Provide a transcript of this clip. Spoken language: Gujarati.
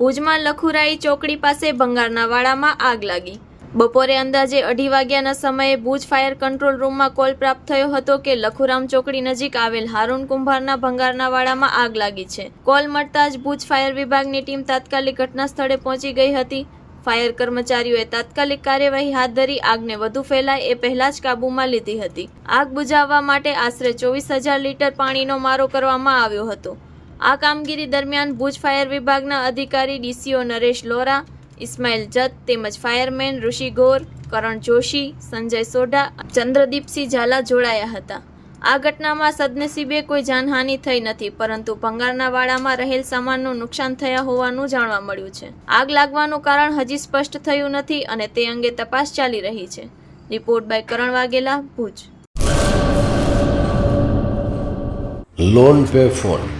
ભુજમાં લખુરાઈ ચોકડી પાસે ભંગારના વાડામાં આગ લાગી. બપોરે અંદાજે અઢી વાગ્યાના સમયે ભુજ ફાયર કંટ્રોલ રૂમમાં કોલ પ્રાપ્ત થયો હતો કે લખુરામ ચોકડી નજીક આવેલ હારૂન કુંભારના ભંગારના વાડામાં આગ લાગી છે. કોલ મળતા જ ભુજ ફાયર વિભાગની ટીમ તાત્કાલિક ઘટના સ્થળે પહોંચી ગઈ હતી. ફાયર કર્મચારીઓએ તાત્કાલિક કાર્યવાહી હાથ ધરી આગને વધુ ફેલાય એ પહેલા જ કાબૂમાં લીધી હતી. આગ બુઝાવવા માટે આશરે ચોવીસ હજાર લીટર પાણીનો મારો કરવામાં આવ્યો હતો. આ કામગીરી દરમિયાન ભુજ ફાયર વિભાગના અધિકારી ડીસીઓ નરેશ લોરા, ઇસ્માઇલ જત તેમજ ફાયરમેન ઋષિ ગોર, કરણ જોશી, સંજય સોઢા, ચંદ્રદીપસિંહ ઝાલા જોડાયા હતા. આ ઘટનામાં સદનસીબે કોઈ જાનહાનિ થઈ નથી, પરંતુ ભંગારના વાડામાં રહેલ સામાનનું નુકસાન થયા હોવાનું જાણવા મળ્યું છે. આગ લાગવાનું કારણ હજી સ્પષ્ટ થયું નથી અને તે અંગે તપાસ ચાલી રહી છે. Report by Karan Vaghela, Bhuj. Loan pay phone.